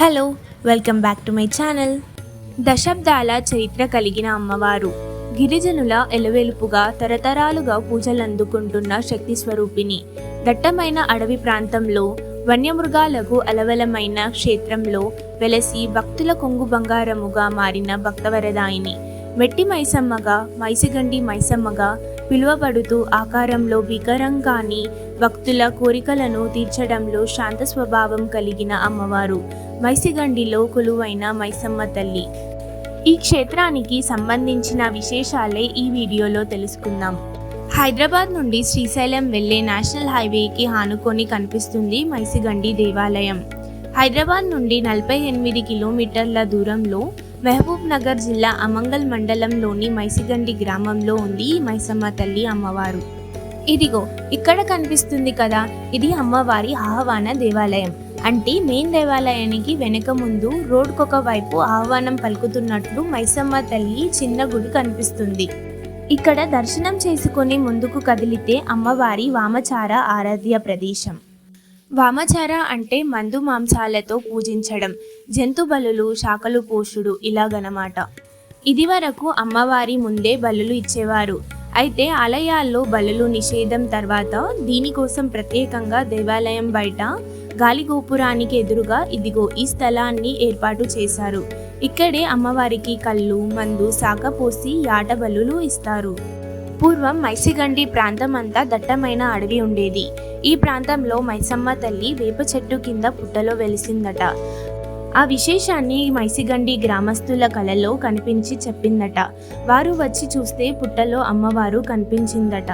Hello welcome back to my channel. దశాబ్దాల చరిత్ర కలిగిన అమ్మవారు గిరిజనుల ఎలవెలుపుగా తరతరాలుగా పూజలు అందుకుంటున్న శక్తి స్వరూపిణి. దట్టమైన అడవి ప్రాంతంలో వన్యమృగాలకు అలవలమైన క్షేత్రంలో వెలసి భక్తుల కొంగు బంగారముగా మారిన భక్తవరదాయిని. మెట్టి మైసమ్మగా మైసిగండి మైసమ్మగా పిలువబడుతూ ఆకారంలో వికరంగాని భక్తుల కోరికలను తీర్చడంలో శాంత స్వభావం కలిగిన అమ్మవారు. మైసిగండిలో కొలువైన మైసమ్మ తల్లి. ఈ క్షేత్రానికి సంబంధించిన విశేషాలే ఈ వీడియోలో తెలుసుకుందాం. హైదరాబాద్ నుండి శ్రీశైలం వెళ్ళే నేషనల్ హైవేకి ఆనుకొని కనిపిస్తుంది మైసిగండి దేవాలయం. హైదరాబాద్ నుండి నలభై ఎనిమిది కిలోమీటర్ల దూరంలో మహబూబ్ నగర్ జిల్లా అమంగల్ మండలంలోని మైసిగండి గ్రామంలో ఉంది మైసమ్మ తల్లి అమ్మవారు. ఇదిగో ఇక్కడ కనిపిస్తుంది కదా ఇది అమ్మవారి ఆహ్వాన దేవాలయం. అంటే మెయిన్ దేవాలయానికి వెనక ముందు రోడ్కొక వైపు ఆహ్వానం పలుకుతున్నట్లు మైసమ్మ తల్లి చిన్న గుడి కనిపిస్తుంది. ఇక్కడ దర్శనం చేసుకుని ముందుకు కదిలితే అమ్మవారి వామచార ఆరాధ్య ప్రదేశం. వామచార అంటే మందు మాంసాలతో పూజించడం జంతు బలులు శాఖలు పోషుడు ఇలాగనమాట ఇది వరకు అమ్మవారి ముందే బలులు ఇచ్చేవారు. అయితే ఆలయాల్లో బలులు నిషేధం తర్వాత దీనికోసం ప్రత్యేకంగా దేవాలయం బయట గాలిగోపురానికి ఎదురుగా ఇదిగో ఈ స్థలాన్ని ఏర్పాటు చేశారు. ఇక్కడే అమ్మవారికి కళ్ళు మందు శాఖ పోసి యాట బలులు ఇస్తారు. పూర్వం మైసిగండి ప్రాంతం అంతా దట్టమైన అడవి ఉండేది. ఈ ప్రాంతంలో మైసమ్మ తల్లి వేప చెట్టు కింద పుట్టలో వెలిసిందట. ఆ విశేషాన్ని మైసిగండి గ్రామస్తుల కలలో కనిపించి చెప్పిందట. వారు వచ్చి చూస్తే పుట్టలో అమ్మవారు కనిపించిందట.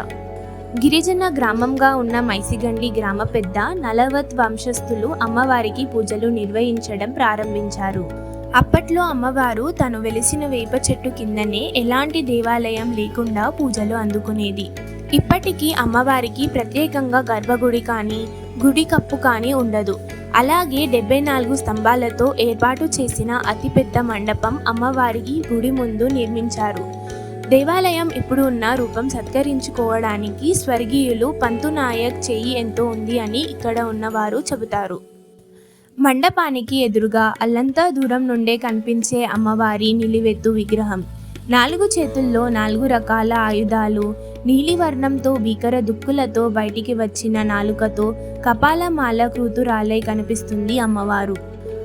గిరిజన గ్రామంగా ఉన్న మైసిగండి గ్రామ పెద్ద నలవత్ వంశస్థులు అమ్మవారికి పూజలు నిర్వహించడం ప్రారంభించారు. అప్పట్లో అమ్మవారు తను వెలిసిన వేప చెట్టు కిందనే ఎలాంటి దేవాలయం లేకుండా పూజలు అందుకునేది. ఇప్పటికీ అమ్మవారికి ప్రత్యేకంగా గర్భగుడి కానీ గుడి కప్పు కానీ ఉండదు. అలాగే డెబ్బై నాలుగు స్తంభాలతో ఏర్పాటు చేసిన అతిపెద్ద మండపం అమ్మవారికి గుడి ముందు నిర్మించారు. దేవాలయం ఇప్పుడు ఉన్న రూపం సత్కరించుకోవడానికి స్వర్గీయులు పంతునాయక్ చేయి ఎంతో ఉంది అని ఇక్కడ ఉన్నవారు చెబుతారు. మండపానికి ఎదురుగా అల్లంతా దూరం నుండే కనిపించే అమ్మవారి నిలివెత్తు విగ్రహం. నాలుగు చేతుల్లో నాలుగు రకాల ఆయుధాలు నీలివర్ణంతో భీకర దుక్కులతో బయటికి వచ్చిన నాలుకతో కపాలమాల కృతురాలై కనిపిస్తుంది అమ్మవారు.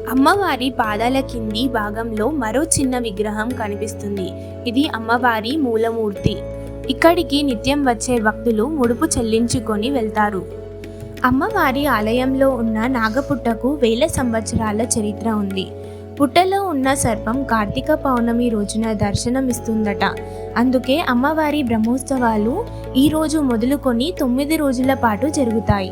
అమ్మవారి పాదాల కింది భాగంలో మరో చిన్న విగ్రహం కనిపిస్తుంది. ఇది అమ్మవారి మూలమూర్తి. ఇక్కడికి నిత్యం వచ్చే భక్తులు ముడుపు చెల్లించుకొని వెళ్తారు. అమ్మవారి ఆలయంలో ఉన్న నాగపుట్టకు వేల సంవత్సరాల చరిత్ర ఉంది. పుట్టలో ఉన్న సర్పం కార్తీక పౌర్ణమి రోజున దర్శనమిస్తుందట. అందుకే అమ్మవారి బ్రహ్మోత్సవాలు ఈరోజు మొదలుకొని తొమ్మిది రోజుల పాటు జరుగుతాయి.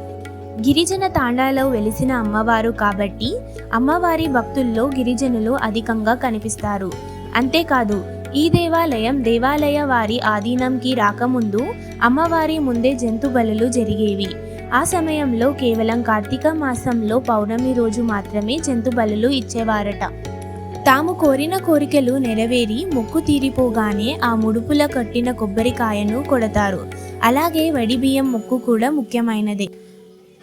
గిరిజన తాండాలో వెలిసిన అమ్మవారు కాబట్టి అమ్మవారి భక్తుల్లో గిరిజనులు అధికంగా కనిపిస్తారు. అంతేకాదు ఈ దేవాలయం దేవాలయ వారి ఆధీనంకి రాకముందు అమ్మవారి ముందే జంతు బలులు జరిగేవి. ఆ సమయంలో కేవలం కార్తీక మాసంలో పౌర్ణమి రోజు మాత్రమే జంతు బలులు ఇచ్చేవారట. తాము కోరిన కోరికలు నెరవేరి మొక్కు తీరిపోగానే ఆ ముడుపుల కట్టిన కొబ్బరికాయను కొడతారు. అలాగే వడి బియ్యం మొక్కు కూడా ముఖ్యమైనదే.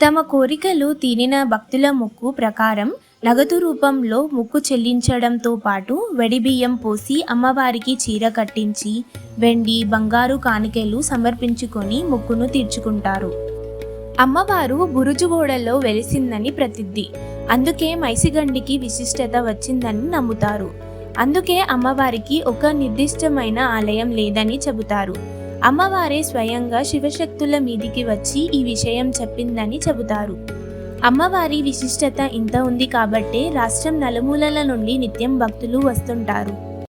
తమ కోరికలు తీరిన భక్తుల మొక్కు ప్రకారం నగదు రూపంలో ముక్కు చెల్లించడంతో పాటు వెడి బియ్యం పోసి అమ్మవారికి చీర కట్టించి వెండి బంగారు కానుకలు సమర్పించుకొని ముక్కును తీర్చుకుంటారు. అమ్మవారు బురుజుగోడలో వెలిసిందని ప్రసిద్ధి అందుకే మైసిగండికి విశిష్టత వచ్చిందని నమ్ముతారు. అందుకే అమ్మవారికి ఒక నిర్దిష్టమైన ఆలయం లేదని చెబుతారు. అమ్మవారే స్వయంగా శివశక్తుల మీదికి వచ్చి ఈ విషయం చెప్పిందని చెబుతారు. అమ్మవారి విశిష్టత ఇంత ఉంది కాబట్టే రాష్ట్రం నలుమూలల నుండి నిత్యం భక్తులు వస్తుంటారు.